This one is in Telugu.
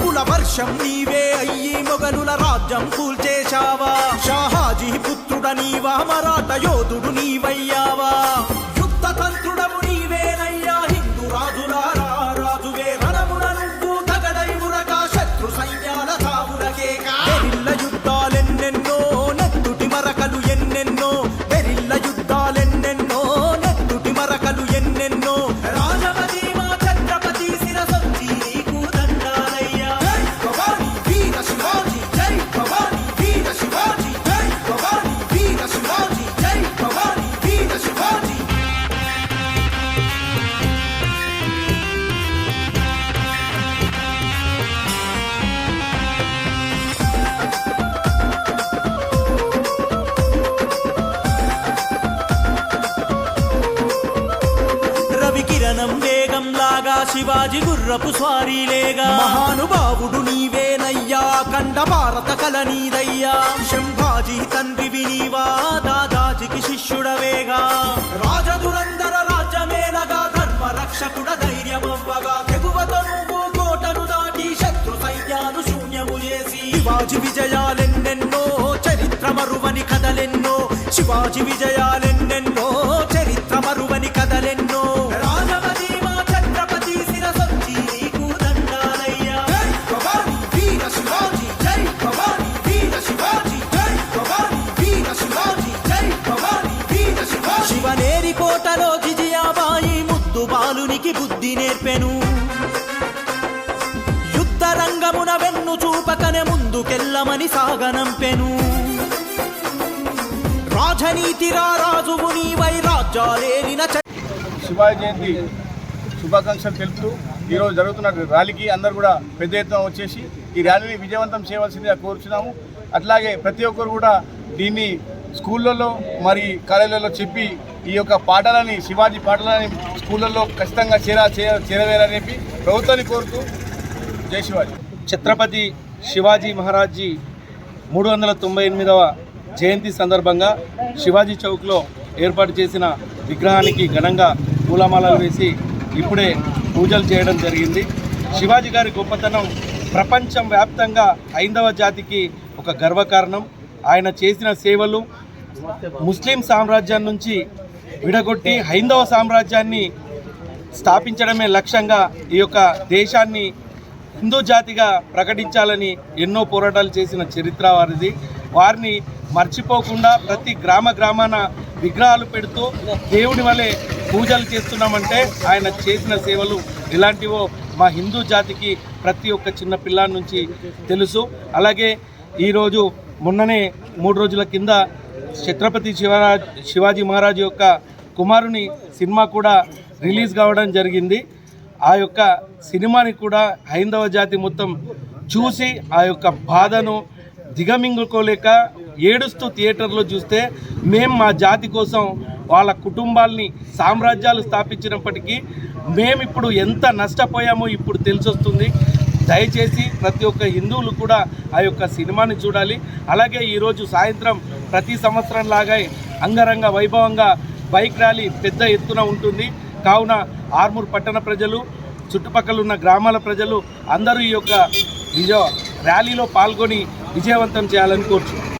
వర్షం నీవే అయ్యి మొగలుల రాజ్యం కూల్చేశావా? షాహాజీ పుత్రుడ నీవా మరాఠ యోధుడు నీవయ్యా? శివాజీ గుర్రపు స్వారీలేగా మహానుభావుడు నీవేనయ్యా కండ భారత కల నీదయ్యా. శంభాజీ తండ్రి నీవా దాదాజికి శిష్యుడవేగా. రాజదురందర రాజ్యమేలగా ధర్మ రక్షకుడ ధైర్యమవ్వగా. తెగువతో నువ్వు కోటను దాటి శత్రు సైన్యాలు శూన్యము చేసి. శివాజీ విజయాలెన్నెన్నో చరిత్ర మరువని కథలెన్నో. శివాజీ విజయాలు వానికి బుద్ధి నేర్పెను. యుద్ధ రంగమున వెన్ను చూపకనే ముందుకెళ్ళమని సాగనంపెను. రాజనీతి రాజువు నీవై రాజ్యాలేలిన శివాజీ జయంతి శుభాకాంక్షలు తెలుపుతూ ఈరోజు జరుగుతున్న ర్యాలీకి అందరూ కూడా పెద్ద ఎత్తున వచ్చేసి ఈ ర్యాలీని విజయవంతం చేయవలసిందిగా కోరుచున్నాము. అట్లాగే ప్రతి ఒక్కరు కూడా దీన్ని స్కూళ్ళల్లో మరి కాలేజీలలో చెప్పి ఈ యొక్క పాఠాలని శివాజీ పాఠాలని స్కూళ్ళల్లో ఖచ్చితంగా చేరా చేర- చేరవేయాలని చెప్పి ప్రభుత్వాన్ని కోరుతూ జై శివాజీ. ఛత్రపతి శివాజీ మహారాజ్జీ మూడు వందల తొంభై ఎనిమిదవ జయంతి సందర్భంగా శివాజీ చౌక్లో ఏర్పాటు చేసిన విగ్రహానికి ఘనంగా పూలమాలలు వేసి ఇప్పుడే పూజలు చేయడం జరిగింది. శివాజీ గారి గొప్పతనం ప్రపంచం వ్యాప్తంగా హైందవ జాతికి ఒక గర్వకారణం. ఆయన చేసిన సేవలు ముస్లిం సామ్రాజ్యం నుంచి విడగొట్టి హైందవ సామ్రాజ్యాన్ని స్థాపించడమే లక్ష్యంగా ఈ యొక్క దేశాన్ని హిందూ జాతిగా ప్రకటించాలని ఎన్నో పోరాటాలు చేసిన చరిత్ర వారిది. వారిని మర్చిపోకుండా ప్రతి గ్రామ గ్రామాన విగ్రహాలు పెడుతూ దేవుడి వలె పూజలు చేస్తున్నామంటే ఆయన చేసిన సేవలు ఇలాంటివో మా హిందూ జాతికి ప్రతి ఒక్క చిన్న పిల్లాడి నుంచి తెలుసు. అలాగే ఈరోజు మొన్ననే మూడు రోజుల కింద ఛత్రపతి శివరాజ్ శివాజీ మహారాజు యొక్క కుమారుని సినిమా కూడా రిలీజ్ కావడం జరిగింది. ఆ యొక్క సినిమాని కూడా హైందవ జాతి మొత్తం చూసి ఆ యొక్క బాధను దిగమింగుకోలేక ఏడుస్తూ థియేటర్లో చూస్తే మేము మా జాతి కోసం వాళ్ళ కుటుంబాల్ని సామ్రాజ్యాలు స్థాపించినప్పటికీ మేము ఇప్పుడు ఎంత నష్టపోయామో ఇప్పుడు తెలిసొస్తుంది. దయచేసి ప్రతి ఒక్క హిందువులు కూడా ఆ యొక్క సినిమాని చూడాలి. అలాగే ఈరోజు సాయంత్రం ప్రతి సంవత్సరం లాగా అంగరంగ వైభవంగా బైక్ ర్యాలీ పెద్ద ఎత్తున ఉంటుంది. కావున ఆర్మూర్ పట్టణ ప్రజలు చుట్టుపక్కల ఉన్న గ్రామాల ప్రజలు అందరూ ఈ యొక్క విజయ ర్యాలీలో పాల్గొని విజయవంతం చేయాలని కోరుచున్నాను